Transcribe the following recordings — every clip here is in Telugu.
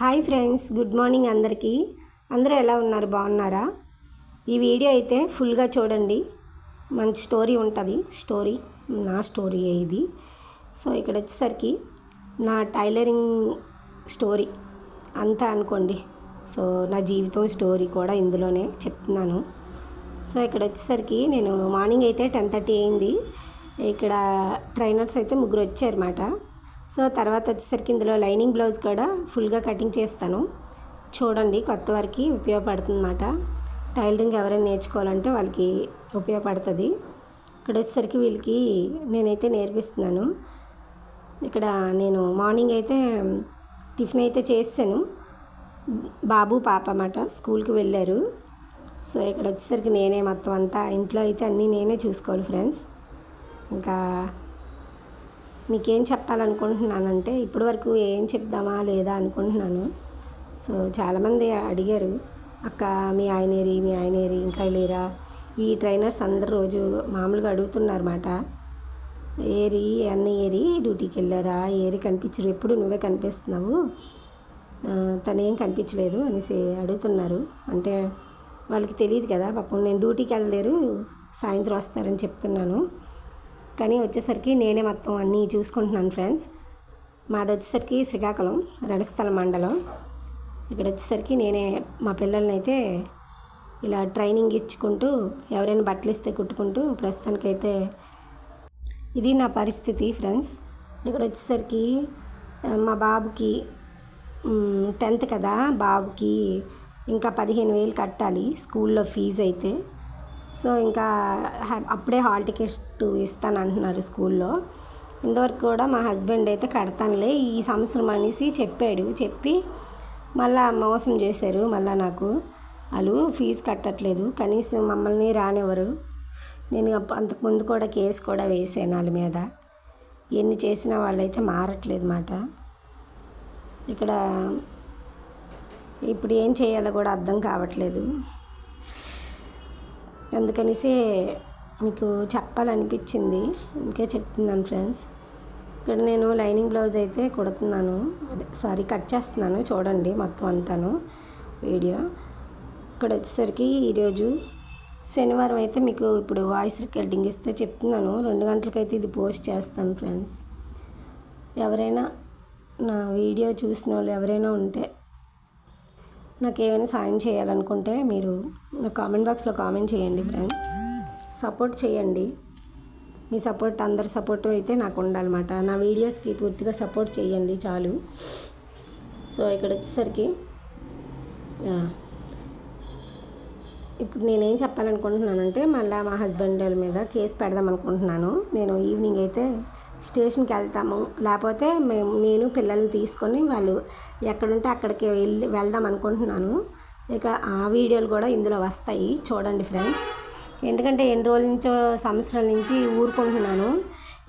హాయ్ ఫ్రెండ్స్ గుడ్ మార్నింగ్ అందరికీ. అందరూ ఎలా ఉన్నారు? బాగున్నారా? ఈ వీడియో అయితే ఫుల్గా చూడండి. మంచి స్టోరీ ఉంటుంది. స్టోరీ నా స్టోరీ ఇది. సో ఇక్కడ వచ్చేసరికి నా టైలరింగ్ స్టోరీ అంతా అనుకోండి. సో నా జీవితం స్టోరీ కూడా ఇందులోనే చెప్తున్నాను. సో ఇక్కడ వచ్చేసరికి నేను మార్నింగ్ అయితే టెన్ థర్టీ అయింది. ఇక్కడ ట్రైనర్స్ అయితే ముగ్గురు వచ్చారన్నమాట. సో తర్వాత వచ్చేసరికి ఇందులో లైనింగ్ బ్లౌజ్ కూడా ఫుల్గా కటింగ్ చేస్తాను. చూడండి కొత్త వారికి ఉపయోగపడుతుంది అన్నమాట టైలరింగ్ ఎవరైనా నేర్చుకోవాలంటే వాళ్ళకి ఉపయోగపడుతుంది. ఇక్కడ వచ్చేసరికి వీళ్ళకి నేనైతే నేర్పిస్తున్నాను. ఇక్కడ నేను మార్నింగ్ అయితే టిఫిన్ అయితే చేసాను బాబు పాప అన్నమాట స్కూల్కి వెళ్ళారు. సో ఇక్కడ వచ్చేసరికి నేనే మొత్తం అంతా ఇంట్లో అయితే అన్నీ నేనే చూసుకోవాలి ఫ్రెండ్స్. ఇంకా మీకేం చెప్పాలనుకుంటున్నానంటే ఇప్పటి వరకు ఏం చెప్దామా లేదా అనుకుంటున్నాను. సో చాలామంది అడిగారు అక్క మీ ఆయనేరి మీ ఆయనేరి ఇంకా లేరా? ఈ ట్రైనర్స్ అందరు రోజు మామూలుగా అడుగుతున్నారన్నమాట. ఏరి అన్న ఏరి డ్యూటీకి వెళ్ళారా ఏరి కనిపించరు. ఎప్పుడు నువ్వే కనిపిస్తున్నావు? తనేం కనిపించలేదు అనేసి అడుగుతున్నారు. అంటే వాళ్ళకి తెలియదు కదా పాపం నేను డ్యూటీకి వెళ్ళలేరు సాయంత్రం వస్తారని చెప్తున్నాను. కానీ వచ్చేసరికి నేనే మొత్తం అన్నీ చూసుకుంటున్నాను ఫ్రెండ్స్. మాది వచ్చేసరికి శ్రీకాకుళం రణస్థలం మండలం. ఇక్కడ వచ్చేసరికి నేనే మా పిల్లల్ని అయితే ఇలా ట్రైనింగ్ ఇచ్చుకుంటూ ఎవరైనా బట్టలు ఇస్తే కుట్టుకుంటూ ప్రస్తుతానికైతే ఇది నా పరిస్థితి ఫ్రెండ్స్. ఇక్కడ వచ్చేసరికి మా బాబుకి టెన్త్ కదా బాబుకి ఇంకా పదిహేను వేలు కట్టాలి స్కూల్లో ఫీజు అయితే సో ఇంకా అప్పుడే హాల్ టికెట్ ఇస్తాను అంటున్నారు స్కూల్లో. ఇంతవరకు కూడా మా హస్బెండ్ అయితే కడతానులే ఈ సంవత్సరం అనేసి చెప్పాడు. చెప్పి మళ్ళా మోసం చేశారు మళ్ళీ నాకు. వాళ్ళు ఫీజు కట్టట్లేదు కనీసం మమ్మల్ని రానివ్వరు. నేను అంతకుముందు కూడా కేసు కూడా వేసాను వాళ్ళ మీద. ఎన్ని చేసినా వాళ్ళైతే మారట్లేదు మాట. ఇక్కడ ఇప్పుడు ఏం చేయాలో కూడా అర్థం కావట్లేదు. అందుకనేసి మీకు చెప్పాలనిపించింది. ఇంకే చెప్తున్నాను ఫ్రెండ్స్. ఇక్కడ నేను లైనింగ్ బ్లౌజ్ అయితే కుడుతున్నాను. అదే సారీ కట్ చేస్తున్నాను చూడండి మొత్తం అంతాను వీడియో. ఇక్కడ వచ్చేసరికి ఈరోజు శనివారం అయితే మీకు ఇప్పుడు వాయిస్ రికార్డింగ్ ఇస్తే చెప్తున్నాను. రెండు గంటలకైతే ఇది పోస్ట్ చేస్తాను ఫ్రెండ్స్. ఎవరైనా నా వీడియో చూసిన వాళ్ళు ఎవరైనా ఉంటే నాకు ఏమైనా సాయం చేయాలనుకుంటే మీరు నా కామెంట్ బాక్స్లో కామెంట్ చేయండి ఫ్రెండ్స్. సపోర్ట్ చేయండి. మీ సపోర్ట్ అందరి సపోర్ట్ అయితే నాకు ఉండాలన్నమాట నా వీడియోస్కి పూర్తిగా సపోర్ట్ చేయండి చాలు. సో ఇక్కడ వచ్చేసరికి ఇప్పుడు నేనేం చెప్పాలనుకుంటున్నానంటే మళ్ళీ మా హస్బెండ్ వాళ్ళ మీద కేసు పెడదాం అనుకుంటున్నాను నేను ఈవినింగ్ అయితే స్టేషన్కి వెళ్తాము. లేకపోతే మేము నేను పిల్లల్ని తీసుకొని వాళ్ళు ఎక్కడుంటే అక్కడికి వెళ్ళి వెళ్దాం అనుకుంటున్నాను. ఇక ఆ వీడియోలు కూడా ఇందులో వస్తాయి. చూడండి ఫ్రెండ్స్. ఎందుకంటే ఎన్ని రోజుల నుంచో సంవత్సరాల నుంచి ఊరుకుంటున్నాను.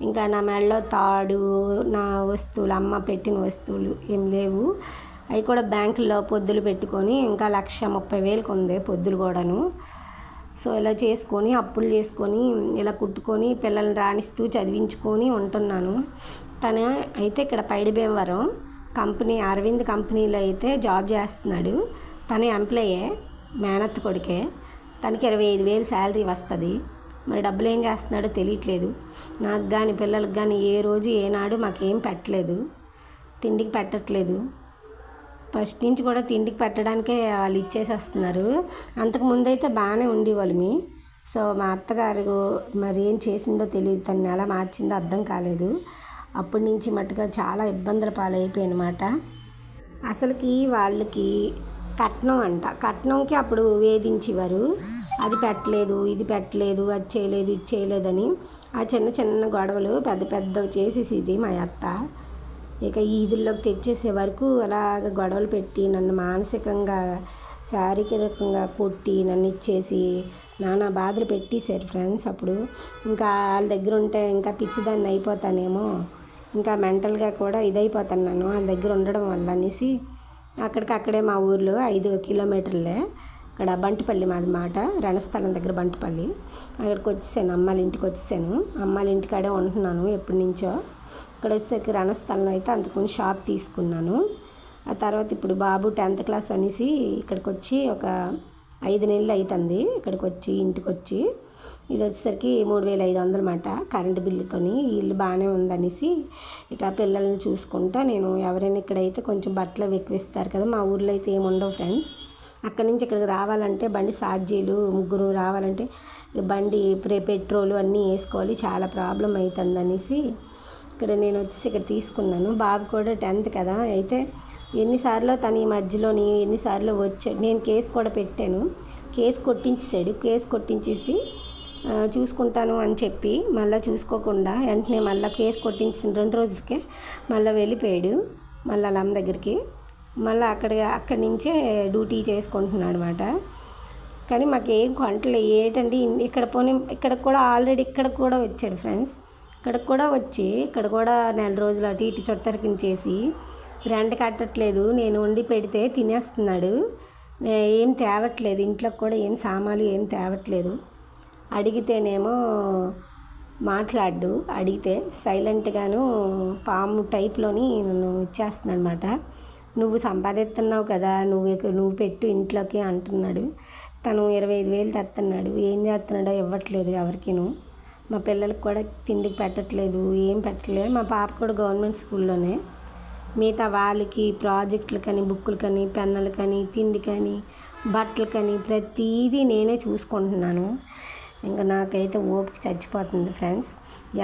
ఇంకా నా మెడలో తాడు నా వస్తువులు అమ్మ పెట్టిన వస్తువులు ఏం లేవు. అవి కూడా బ్యాంకులో పొద్దులు పెట్టుకొని ఇంకా లక్ష ముప్పై వేలకు ఉంది పొద్దులు కూడాను. సో ఇలా చేసుకొని అప్పులు చేసుకొని ఇలా కుట్టుకొని పిల్లల్ని రాణిస్తూ చదివించుకొని ఉంటున్నాను. తను అయితే ఇక్కడ పైడిభీమవరం కంపెనీ అరవింద్ కంపెనీలో అయితే జాబ్ చేస్తున్నాడు. తను ఎంప్లాయే మేనత్ కొడుకే. తనకి ఇరవై ఐదు వేలు శాలరీ వస్తుంది. మరి డబ్బులు ఏం చేస్తున్నాడో తెలియట్లేదు. నాకు కానీ పిల్లలకు కానీ ఏ రోజు ఏనాడు మాకేం పెట్టలేదు. తిండికి పెట్టట్లేదు. ఫస్ట్ నుంచి కూడా తిండికి పెట్టడానికే వాళ్ళు ఇచ్చేసేస్తున్నారు. అంతకు ముందైతే బాగానే ఉండేవాళ్ళు మీ. సో మా అత్తగారు మరి ఏం చేసిందో తెలియదు. తను ఎలా మార్చిందో అర్థం కాలేదు. అప్పటి నుంచి మట్టుగా చాలా ఇబ్బందుల పాలైపోయానమాట అసలుకి వాళ్ళకి కట్నం అంట. కట్నంకి అప్పుడు వేధించేవారు. అది పెట్టలేదు ఇది పెట్టలేదు అది చేయలేదు ఇది చేయలేదని. ఆ చిన్న చిన్న గొడవలు పెద్ద పెద్దవి చేసేసిది మా అత్త. ఇక ఈదుల్లోకి తెచ్చేసే వరకు అలాగ గొడవలు పెట్టి నన్ను మానసికంగా శారీరకంగా కొట్టి నన్ను ఇచ్చేసి నానా బాధలు పెట్టేశారు ఫ్రెండ్స్ అప్పుడు. ఇంకా వాళ్ళ దగ్గర ఉంటే ఇంకా పిచ్చిదాన్ని అయిపోతానేమో. ఇంకా మెంటల్గా కూడా ఇదైపోతాను నన్ను వాళ్ళ దగ్గర ఉండడం వల్ల అనేసి. అక్కడికి అక్కడే మా ఊర్లో ఐదు కిలోమీటర్లే. ఇక్కడ బంటిపల్లి మాది మాట రణస్థలం దగ్గర బంటిపల్లి. అక్కడికి వచ్చేసాను అమ్మాళ్ళ ఇంటికి వచ్చేసాను. అమ్మాళ్ళ ఇంటికాడే ఉంటున్నాను ఎప్పటి నుంచో. ఇక్కడ వచ్చేసరికి రణస్థలం అయితే అంతకుముందు షాప్ తీసుకున్నాను. ఆ తర్వాత ఇప్పుడు బాబు టెన్త్ క్లాస్ అనేసి ఇక్కడికి వచ్చి ఒక ఐదు నెలలు అవుతుంది ఇక్కడికి వచ్చి ఇంటికి వచ్చి. ఇది వచ్చేసరికి మూడు వేల ఐదు వందలు మాట కరెంటు బిల్లుతోని. ఇల్లు బాగానే ఉందనేసి ఇక పిల్లల్ని చూసుకుంటా నేను ఎవరైనా ఇక్కడైతే కొంచెం బట్టలు ఎక్కువ ఇస్తారు కదా మా ఊర్లో అయితే ఏముండవు ఫ్రెండ్స్. అక్కడి నుంచి ఇక్కడికి రావాలంటే బండి సార్జీలు ముగ్గురు రావాలంటే బండి ప్రే అన్నీ వేసుకోవాలి. చాలా ప్రాబ్లం అవుతుంది అనేసి ఇక్కడ నేను వచ్చేసి ఇక్కడ తీసుకున్నాను. బాబు కూడా టెన్త్ కదా. అయితే ఎన్నిసార్లు తను ఈ మధ్యలోని ఎన్నిసార్లు వచ్చాడు? నేను కేసు కూడా పెట్టాను. కేసు కొట్టించేసాడు కేసు కొట్టించేసి చూసుకుంటాను అని చెప్పి మళ్ళీ చూసుకోకుండా వెంటనే మళ్ళీ కేసు కొట్టించిన రెండు రోజులకే మళ్ళీ వెళ్ళిపోయాడు. మళ్ళీ వాళ్ళ అమ్మ దగ్గరికి. మళ్ళీ అక్కడ అక్కడి నుంచే డ్యూటీ చేసుకుంటున్నాడు అనమాట కానీ మాకు ఏం కొంటలే ఏంటండి ఇక్కడ పోనీ ఇక్కడ కూడా ఆల్రెడీ ఇక్కడ కూడా వచ్చాడు ఫ్రెండ్స్. ఇక్కడ కూడా వచ్చి ఇక్కడ కూడా నెల రోజులు అటు ఇటు చొట్టరికించేసి రెంట్ కట్టట్లేదు. నేను వండి పెడితే తినేస్తున్నాడు. ఏం తేవట్లేదు. ఇంట్లోకి కూడా ఏం సామాన్లు ఏం తేవట్లేదు. అడిగితేనేమో మాట్లాడు అడిగితే సైలెంట్గాను పాము టైప్లోని నన్ను ఇచ్చేస్తున్నాడు అనమాట నువ్వు సంపాదిస్తున్నావు కదా నువ్వు నువ్వు పెట్టు ఇంట్లోకి అంటున్నాడు. తను ఇరవై ఐదు వేలు తెస్తున్నాడు ఏం చేస్తున్నాడో ఇవ్వట్లేదు ఎవరికిను. మా పిల్లలకి కూడా తిండికి పెట్టట్లేదు ఏం పెట్టట్లేదు. మా పాప కూడా గవర్నమెంట్ స్కూల్లోనే. మిగతా వాళ్ళకి ప్రాజెక్టులు కానీ బుక్కులు కానీ పెన్నులు కానీ తిండి కానీ బట్టలు కానీ ప్రతిదీ నేనే చూసుకుంటున్నాను. ఇంకా నాకైతే ఓపిక చచ్చిపోతుంది ఫ్రెండ్స్.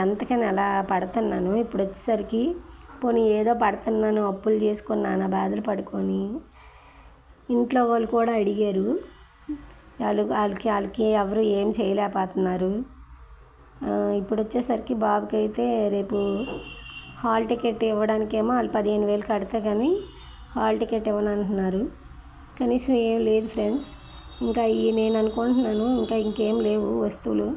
ఎంతకని అలా పడుతున్నాను. ఇప్పుడు వచ్చేసరికి పోనీ ఏదో పడుతున్నాను అప్పులు చేసుకొని నానా బాధలు పడుకొని ఇంట్లో వాళ్ళు కూడా అడిగారు. వాళ్ళు వాళ్ళకి వాళ్ళకి ఎవరు ఏం చేయలేకపోతున్నారు. ఇప్పుడు వచ్చేసరికి బాబుకి అయితే రేపు హాల్ టికెట్ ఇవ్వడానికేమో వాళ్ళు పదిహేను వేలు కడితే కానీ హాల్ టికెట్ ఇవ్వనంటున్నారు కనీసం ఏం లేదు ఫ్రెండ్స్. ఇంకా ఈ నేను అనుకుంటున్నాను ఇంకా ఇంకేం లేవు వస్తువులు.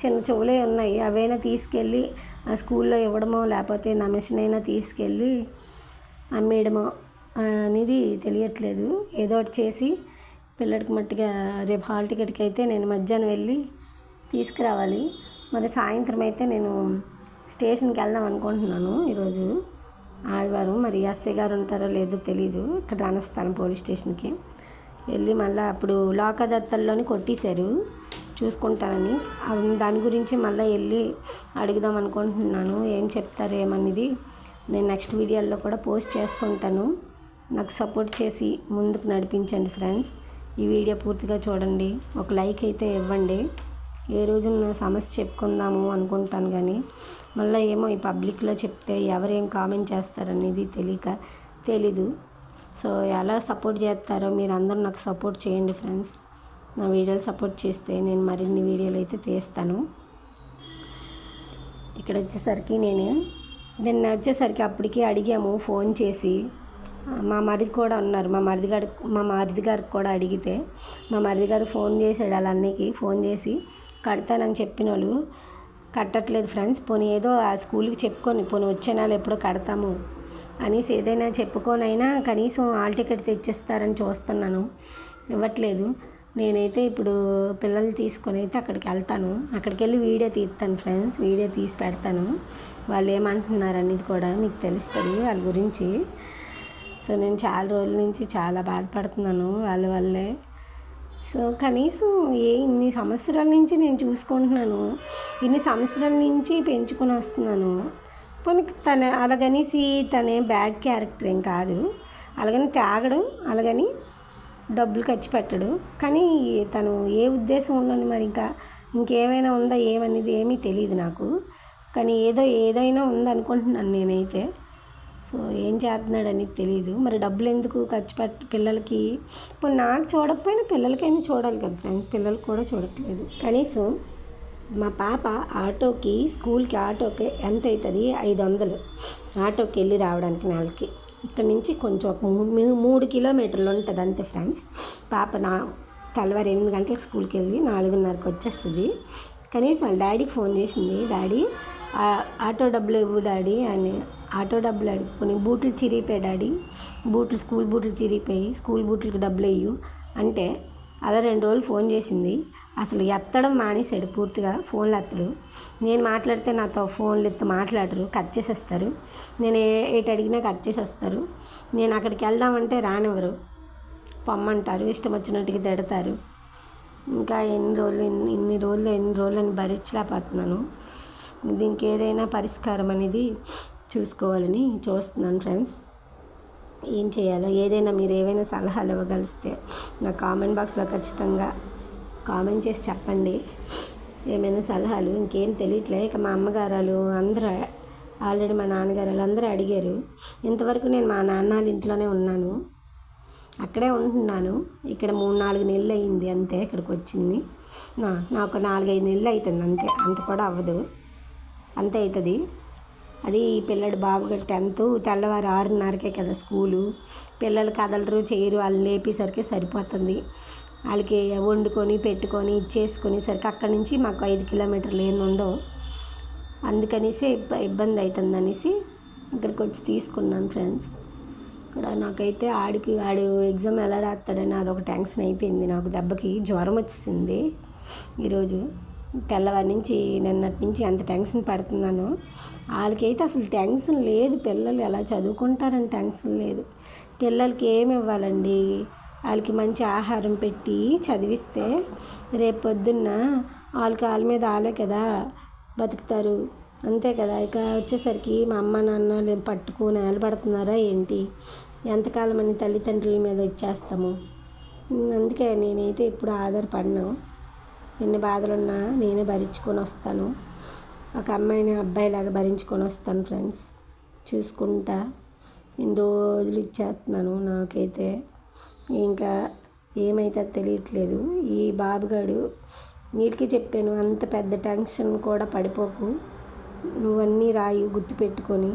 చిన్న చెవులే ఉన్నాయి. అవైనా తీసుకెళ్ళి ఆ స్కూల్లో ఇవ్వడమో లేకపోతే నా మిషన్ అయినా తీసుకెళ్ళి అమ్మేయడమో అనేది తెలియట్లేదు. ఏదో ఒకటి చేసి పిల్లడికి మట్టిగా రేపు హాల్ టికెట్కి అయితే నేను మధ్యాహ్నం వెళ్ళి తీసుకురావాలి. మరి సాయంత్రం అయితే నేను స్టేషన్కి వెళ్దాం అనుకుంటున్నాను ఈరోజు. ఆదివారం మరి ఎస్ఐ గారు ఉంటారో లేదో తెలీదు. ఇక్కడ రానస్తాను పోలీస్ స్టేషన్కి. వెళ్ళి మళ్ళీ అప్పుడు లోకదత్తల్లోని కొట్టేశారు. చూసుకుంటానని దాని గురించి మళ్ళీ వెళ్ళి అడుగుదాం అనుకుంటున్నాను. ఏం చెప్తారు ఏమనేది నేను నెక్స్ట్ వీడియోల్లో కూడా పోస్ట్ చేస్తుంటాను. నాకు సపోర్ట్ చేసి ముందుకు నడిపించండి ఫ్రెండ్స్. ఈ వీడియో పూర్తిగా చూడండి. ఒక లైక్ అయితే ఇవ్వండి. ఏ రోజు నా సమస్య చెప్పుకుందాము అనుకుంటాను కానీ మళ్ళీ ఏమో ఈ పబ్లిక్లో చెప్తే ఎవరేం కామెంట్ చేస్తారనేది తెలియక తెలీదు. సో ఎలా సపోర్ట్ చేస్తారో మీరు అందరూ నాకు సపోర్ట్ చేయండి ఫ్రెండ్స్. నా వీడియోలు సపోర్ట్ చేస్తే నేను మరిన్ని వీడియోలు అయితే తీస్తాను. ఇక్కడ వచ్చేసరికి నేను నిన్న వచ్చేసరికి అప్పటికి అడిగాము ఫోన్ చేసి. మా మరిది కూడా ఉన్నారు. మా మరిది గారు మా మరిది గారికి కూడా అడిగితే మా మరిది గారు ఫోన్ చేశాడు వాళ్ళ అన్నయ్యకి ఫోన్ చేసి కడతానని చెప్పిన వాళ్ళు కట్టట్లేదు ఫ్రెండ్స్. పోనీ ఏదో ఆ స్కూల్కి చెప్పుకొని పోనీ వచ్చే నెల ఎప్పుడో కడతాము. అనేసి ఏదైనా చెప్పుకోనైనా కనీసం హాల్ టికెట్ తెచ్చిస్తారని చూస్తున్నాను. ఇవ్వట్లేదు. నేనైతే ఇప్పుడు పిల్లల్ని తీసుకొని అయితే అక్కడికి వెళ్తాను. అక్కడికి వెళ్ళి వీడియో తీస్తాను ఫ్రెండ్స్. వీడియో తీసి పెడతాను. వాళ్ళు ఏమంటున్నారు అనేది కూడా మీకు తెలుస్తుంది వాళ్ళ గురించి. సో నేను చాలా రోజుల నుంచి చాలా బాధపడుతున్నాను వాళ్ళ వల్లే. సో కనీసం ఏ ఇన్ని సంవత్సరాల నుంచి నేను చూసుకుంటున్నాను. ఇన్ని సంవత్సరాల నుంచి పెంచుకొని వస్తున్నాను. పోనీ తన అలాగనేసి తనే బ్యాడ్ క్యారెక్టర్ ఏం కాదు. అలాగని తాగడు అలాగని డబ్బులు ఖర్చు పెట్టడు. కానీ తను ఏ ఉద్దేశం ఉండని మరి ఇంకా ఇంకేమైనా ఉందా ఏమనేది ఏమీ తెలియదు నాకు. కానీ ఏదో ఏదైనా ఉందనుకుంటున్నాను నేనైతే. సో ఏం చేస్తున్నాడు అనేది తెలియదు మరి డబ్బులు ఎందుకు ఖర్చు పెట్ట పిల్లలకి? ఇప్పుడు నాకు చూడకపోయినా పిల్లలకైనా చూడాలి కదా ఫ్రెండ్స్. పిల్లలకి కూడా చూడట్లేదు. కనీసం మా పాప ఆటోకి స్కూల్కి ఆటోకి ఎంత అవుతుంది? ఐదు వందలు. ఆటోకి వెళ్ళి రావడానికి నెలకి ఇక్కడ నుంచి కొంచెం ఒక మూడు కిలోమీటర్లు ఉంటుంది అంతే ఫ్రెండ్స్. పాప నా తెల్లవారు ఎనిమిది గంటలకు స్కూల్కి వెళ్ళి నాలుగున్నరకు వచ్చేస్తుంది. కనీసం వాళ్ళ డాడీకి ఫోన్ చేసింది డాడీ ఆటో డబ్బులు ఇవ్వు డాడీ అని. ఆటో డబ్బులు అడుగుకొని బూట్లు చిరిగిపోయి డాడీ బూట్లు స్కూల్ బూట్లు చిరిగిపోయి స్కూల్ బూట్లకి డబ్బులు ఇయ్యు అంటే అలా రెండు రోజులు ఫోన్ చేసింది. అసలు ఎత్తడం మానేశాడు పూర్తిగా ఫోన్లు ఎత్తడు. నేను మాట్లాడితే నాతో ఫోన్లు ఎత్తి మాట్లాడరు కట్ చేసేస్తారు. నేను ఏ ఏటి అడిగినా కట్ చేసేస్తారు. నేను అక్కడికి వెళ్దామంటే రానివ్వరు. పొమ్మంటారు ఇష్టం వచ్చినట్టుగా తిడతారు. ఇంకా ఎన్ని రోజులు ఎన్ని ఇన్ని రోజులు ఎన్ని రోజులు అని భరించలేకపోతున్నాను. దీనికి ఏదైనా పరిష్కారం అనేది చూసుకోవాలని చూస్తున్నాను ఫ్రెండ్స్. ఏం చేయాలో ఏదైనా మీరు ఏవైనా సలహాలు ఇవ్వగలిస్తే నా కామెంట్ బాక్స్లో ఖచ్చితంగా కామెంట్ చేసి చెప్పండి. ఏమైనా సలహాలు? ఇంకేం తెలియట్లే. ఇక మా అమ్మగారు అందరూ ఆల్రెడీ మా నాన్నగారు అందరూ అడిగారు. ఇంతవరకు నేను మా నాన్న వాళ్ళ ఇంట్లోనే ఉన్నాను. అక్కడే ఉంటున్నాను. ఇక్కడ మూడు నాలుగు నెలలు అయింది అంతే ఇక్కడికి వచ్చింది. నా నాకు నాలుగైదు నెలలు అవుతుంది అంతే. అంత కూడా అవ్వదు. అంతే అవుతుంది. అది పిల్లడు బాబుగా టెన్త్ తెల్లవారు ఆరున్నరకే కదా స్కూలు. పిల్లలు కదలరు చేయరు. వాళ్ళు లేపేసరికి సరిపోతుంది. వాళ్ళకి వండుకొని పెట్టుకొని ఇచ్చేసుకునేసరికి అక్కడి నుంచి మాకు ఐదు కిలోమీటర్లు ఏమి ఉండవు. అందుకనేసి ఇబ్బ ఇబ్బంది అవుతుంది అనేసి ఇక్కడికి వచ్చి తీసుకున్నాను ఫ్రెండ్స్. ఇక్కడ నాకైతే ఆడికి ఆడు ఎగ్జామ్ ఎలా రాస్తాడని అదొక టెన్షన్ అయిపోయింది. నాకు దెబ్బకి జ్వరం వచ్చింది ఈరోజు. తెల్లవారి నుంచి నిన్నటి నుంచి ఎంత టెన్షన్ పడుతున్నానో వాళ్ళకైతే అసలు టెన్షన్ లేదు. పిల్లలు ఎలా చదువుకుంటారని టెన్షన్ లేదు. పిల్లలకి ఏమి ఇవ్వాలండి? వాళ్ళకి మంచి ఆహారం పెట్టి చదివిస్తే రేపు పొద్దున్న వాళ్ళకి వాళ్ళ మీద వాళ్ళే కదా బతుకుతారు. అంతే కదా. ఇక వచ్చేసరికి మా అమ్మ నాన్న పట్టుకుని నిలబడుతున్నారా ఏంటి? ఎంతకాలం అని తల్లిదండ్రుల మీద ఇచ్చేస్తాము అందుకే నేనైతే ఇప్పుడు ఆధారపడినాను ఎన్ని బాధలున్నా నేనే భరించుకొని వస్తాను. ఒక అమ్మాయిని అబ్బాయిలాగా భరించుకొని వస్తాను ఫ్రెండ్స్. చూసుకుంటా. ఇన్ని రోజులు ఇచ్చేస్తున్నాను నాకైతే. ఇంకా ఏమైతే తెలియట్లేదు. ఈ బాబుగాడు నీటికి చెప్పాను అంత పెద్ద టెన్షన్ కూడా పడిపోకు. నువ్వన్నీ రాయి గుర్తుపెట్టుకొని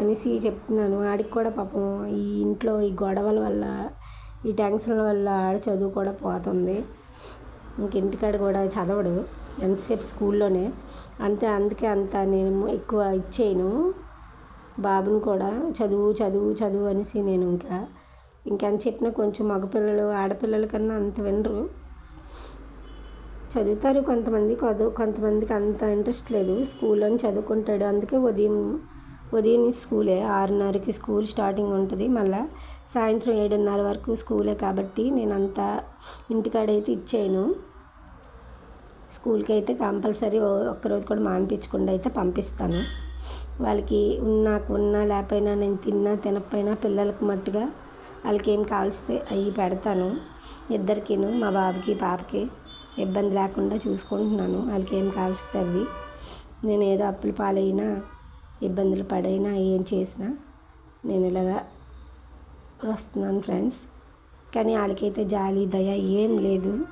అనేసి చెప్తున్నాను. ఆడికి కూడా పాపం ఈ ఇంట్లో ఈ గొడవల వల్ల ఈ టెన్షన్ల వల్ల ఆడ చదువు కూడా పోతుంది. ఇంక ఇంటికాడ కూడా చదవడు. ఎంతసేపు స్కూల్లోనే. అంతే అందుకే అంత నేను ఎక్కువ ఇచ్చేయను. బాబుని కూడా చదువు చదువు చదువు అనేసి నేను ఇంకా ఇంకెంత చెప్పినా కొంచెం మగపిల్లలు ఆడపిల్లల కన్నా అంత వినరు. చదువుతారు కొంతమంది కొద్ది కొంతమందికి అంత ఇంట్రెస్ట్ లేదు. స్కూల్లో చదువుకుంటాడు. అందుకే ఉదయం ఉదయం స్కూలే ఆరున్నరకి స్కూల్ స్టార్టింగ్ ఉంటుంది. మళ్ళీ సాయంత్రం ఏడున్నర వరకు స్కూలే కాబట్టి నేను అంత ఇంటికాడైతే ఇచ్చాను స్కూల్కి అయితే కంపల్సరీ ఒక్కరోజు కూడా మానిపించకుండా అయితే పంపిస్తాను. వాళ్ళకి నాకు ఉన్నా లేకపోయినా నేను తిన్నా తినకపోయినా పిల్లలకు మట్టుగా వాళ్ళకి ఏం కావలిస్తే అవి పెడతాను. ఇద్దరికిను మా బాబుకి పాపకి ఇబ్బంది లేకుండా చూసుకుంటున్నాను. వాళ్ళకి ఏం కావలిస్తే అవి. నేను ఏదో అప్పుల పాలైనా ఇబ్బందులు పడైనా ఏం చేసినా నేను ఇలాగా వస్తున్నాను ఫ్రెండ్స్. కానీ వాళ్ళకైతే జాలి దయ ఏం లేదు.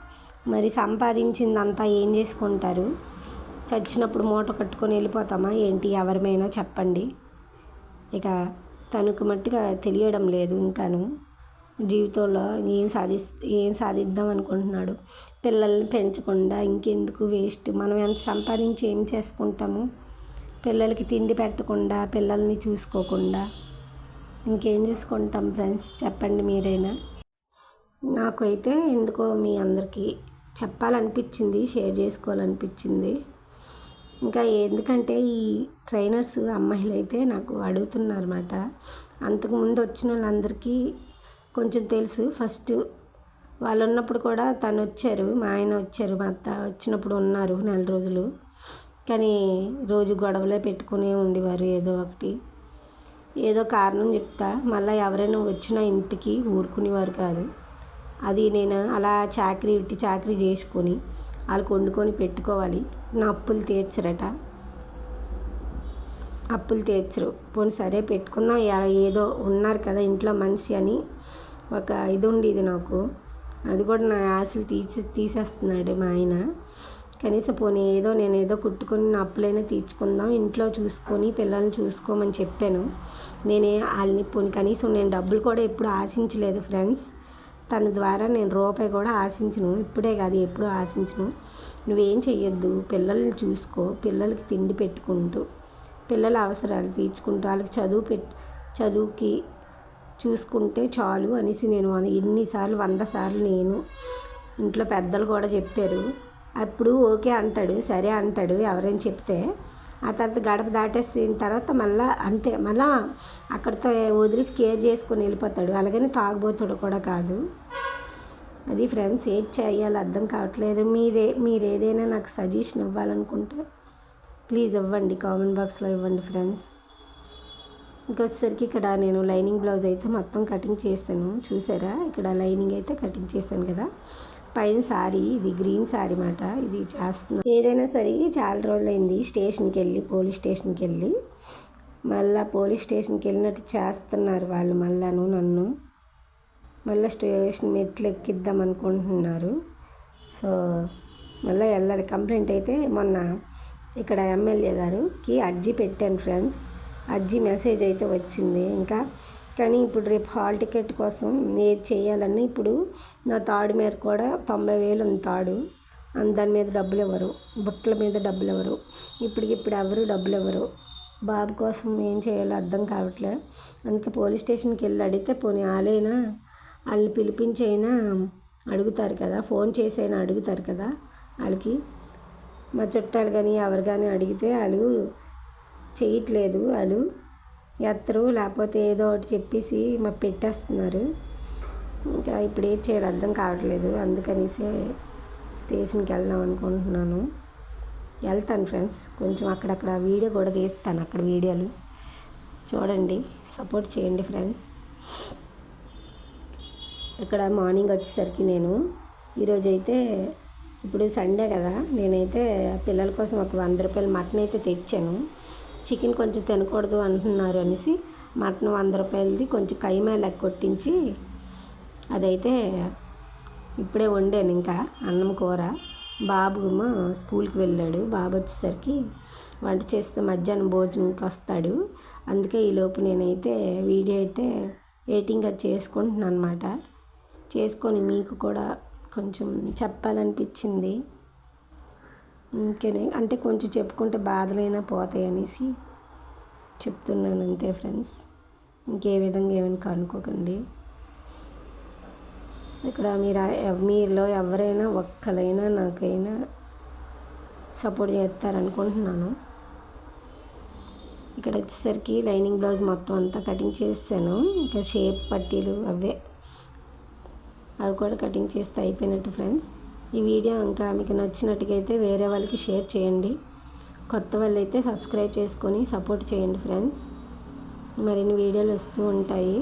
మరి సంపాదించిందంతా ఏం చేసుకుంటారు? చచ్చినప్పుడు మూట కట్టుకొని వెళ్ళిపోతామా ఏంటి? ఎవరిమైనా చెప్పండి. ఇక తనకు మట్టుగా తెలియడం లేదు ఇంకాను. జీవితంలో ఏం సాధి ఏం సాధిద్దాం అనుకుంటున్నాడు? పిల్లల్ని పెంచకుండా ఇంకెందుకు వేస్ట్? మనం ఎంత సంపాదించి ఏం చేసుకుంటాము? పిల్లలకి తిండి పెట్టకుండా పిల్లల్ని చూసుకోకుండా ఇంకేం చూసుకుంటాం ఫ్రెండ్స్? చెప్పండి మీరైనా. నాకైతే ఎందుకో మీ అందరికీ చెప్పాలనిపించింది షేర్ చేసుకోవాలనిపించింది. ఇంకా ఎందుకంటే ఈ ట్రైనర్స్ అమ్మాయిలు అయితే నాకు అడుగుతున్నారన్నమాట. అంతకుముందు వచ్చిన వాళ్ళందరికీ కొంచెం తెలుసు. ఫస్ట్ వాళ్ళు ఉన్నప్పుడు కూడా తను వచ్చారు మా ఆయన వచ్చారు మా అత్త వచ్చినప్పుడు ఉన్నారు నెల రోజులు. కానీ రోజు గొడవలే పెట్టుకునే ఉండేవారు ఏదో ఒకటి. ఏదో కారణం చెప్తా మళ్ళీ ఎవరైనా వచ్చిన ఇంటికి ఊరుకునేవారు కాదు. అది నేను అలా చాకరీ ఇట్టి చాకరీ చేసుకొని వాళ్ళకి వండుకొని పెట్టుకోవాలి. నా అప్పులు తీర్చరట. అప్పులు తీర్చరు. పోనీ సరే పెట్టుకుందాం ఏదో ఉన్నారు కదా ఇంట్లో మనిషి అని. ఒక ఇది ఉండేది నాకు. అది కూడా నా ఆశలు తీర్చి తీసేస్తున్నాడు మా ఆయన. కనీసం పోనీ ఏదో నేను ఏదో కుట్టుకొని నా అప్పులైనా తీర్చుకుందాం. ఇంట్లో చూసుకొని పిల్లల్ని చూసుకోమని చెప్పాను. నేనే వాళ్ళని పోనీ కనీసం నేను డబ్బులు కూడా ఎప్పుడు ఆశించలేదు ఫ్రెండ్స్. తన ద్వారా నేను రూపాయి కూడా ఆశించను. ఇప్పుడే కాదు ఎప్పుడు ఆశించను. నువ్వేం చెయ్యొద్దు. పిల్లల్ని చూసుకో. పిల్లలకి తిండి పెట్టుకుంటూ పిల్లల అవసరాలు తీర్చుకుంటూ వాళ్ళకి చదువు పెట్ చదువుకి చూసుకుంటే చాలు అనేసి నేను ఎన్నిసార్లు వంద సార్లు నేను ఇంట్లో పెద్దలు కూడా చెప్పారు. అప్పుడు ఓకే అంటాడు సరే అంటాడు ఎవరైనా చెప్తే ఆ తర్వాత గడప దాటేసిన తర్వాత మళ్ళీ అంతే మళ్ళా అక్కడితో వదిలేసి కేర్ చేసుకొని వెళ్ళిపోతాడు. అలాగని తాగుబోతాడు కూడా కాదు. అది ఫ్రెండ్స్ ఏం చేయాలో అర్థం కావట్లేదు. మీరే మీరు ఏదైనా నాకు సజెషన్ ఇవ్వాలనుకుంటే ప్లీజ్ ఇవ్వండి కామెంట్ బాక్స్లో ఇవ్వండి ఫ్రెండ్స్. ఇంకొచ్చేసరికి ఇక్కడ నేను లైనింగ్ బ్లౌజ్ అయితే మొత్తం కటింగ్ చేస్తాను. చూసారా? ఇక్కడ లైనింగ్ అయితే కటింగ్ చేశాను కదా. పైన శారీ ఇది గ్రీన్ శారీ మాట. ఇది చేస్తున్నాను ఏదైనా సరే చాలా రోజులైంది స్టేషన్కి వెళ్ళి పోలీస్ స్టేషన్కి వెళ్ళి మళ్ళీ పోలీస్ స్టేషన్కి వెళ్ళినట్టు చేస్తున్నారు వాళ్ళు మళ్ళాను నన్ను. మళ్ళీ స్టేషన్ మెట్లు ఎక్కిద్దాం అనుకుంటున్నారు. సో మళ్ళీ వెళ్ళాలి. కంప్లైంట్ అయితే మొన్న ఇక్కడ ఎమ్మెల్యే గారుకి అర్జీ పెట్టాను ఫ్రెండ్స్. అర్జీ మెసేజ్ అయితే వచ్చింది. ఇంకా కానీ ఇప్పుడు రేపు హాల్ టికెట్ కోసం ఏది చేయాలన్నా ఇప్పుడు నా తాడు మీద కూడా తొంభై వేలు ఉంది తాడు. దాని మీద డబ్బులు ఇవ్వరు బుట్టల మీద డబ్బులు ఇవ్వరు ఇప్పటికిప్పుడు ఎవరు డబ్బులు ఇవ్వరు బాబు కోసం ఏం చేయాలో అర్థం కావట్లే. అందుకే పోలీస్ స్టేషన్కి వెళ్ళి అడిగితే పోనీ వాళ్ళైనా వాళ్ళని పిలిపించైనా అడుగుతారు కదా. ఫోన్ చేసైనా అడుగుతారు కదా వాళ్ళకి. మా చుట్టాలు కానీ ఎవరు కానీ అడిగితే వాళ్ళు చేయట్లేదు వాళ్ళు. ఎత్తరు లేకపోతే ఏదో ఒకటి చెప్పేసి మా పెట్టేస్తున్నారు. ఇంకా ఇప్పుడు ఏం చేయాలి అర్థం కావట్లేదు. అందుకనేసే స్టేషన్కి వెళ్దాం అనుకుంటున్నాను. వెళ్తాను ఫ్రెండ్స్. కొంచెం అక్కడక్కడ వీడియో కూడా తీస్తాను అక్కడ వీడియోలు. చూడండి. సపోర్ట్ చేయండి ఫ్రెండ్స్. ఇక్కడ మార్నింగ్ వచ్చేసరికి నేను ఈరోజు అయితే ఇప్పుడు సండే కదా. నేనైతే పిల్లల కోసం ఒక వంద రూపాయలు మటన్ అయితే తెచ్చాను. చికెన్ కొంచెం తినకూడదు అంటున్నారు అనేసి మటన్ వంద రూపాయలది కొంచెం కైమా లెక్క కొట్టించి అదైతే ఇప్పుడే వండాను ఇంకా అన్నం కూర. బాబు స్కూల్కి వెళ్ళాడు. బాబు వచ్చేసరికి వంట చేస్తే మధ్యాహ్నం భోజనంకి వస్తాడు. అందుకే ఈలోపు నేనైతే వీడియో అయితే ఎడిటింగ్గా చేసుకుంటున్నాను అనమాట చేసుకొని మీకు కూడా కొంచెం చెప్పాలనిపించింది. ఇంకేనే అంటే కొంచెం చెప్పుకుంటే బాధలైనా పోతాయి అనేసి చెప్తున్నాను అంతే ఫ్రెండ్స్. ఇంకే విధంగా ఏమైనా కనుక్కోకండి. ఇక్కడ మీరు మీలో ఎవరైనా ఒక్కలైనా నాకైనా సపోర్ట్ చేస్తారనుకుంటున్నాను. ఇక్కడ వచ్చేసరికి లైనింగ్ బ్లౌజ్ మొత్తం అంతా కటింగ్ చేస్తాను ఇంకా షేప్ పట్టీలు అవే అవి కూడా కటింగ్ చేస్తే అయిపోయినట్టు ఫ్రెండ్స్. ఈ వీడియో ఇంకా మీకు నచ్చినట్టుగా అయితే వేరే వాళ్ళకి షేర్ చేయండి. కొత్త వాళ్ళు అయితే సబ్స్క్రైబ్ చేసుకొని సపోర్ట్ చేయండి ఫ్రెండ్స్. మరిన్ని వీడియోలు వస్తూ ఉంటాయి.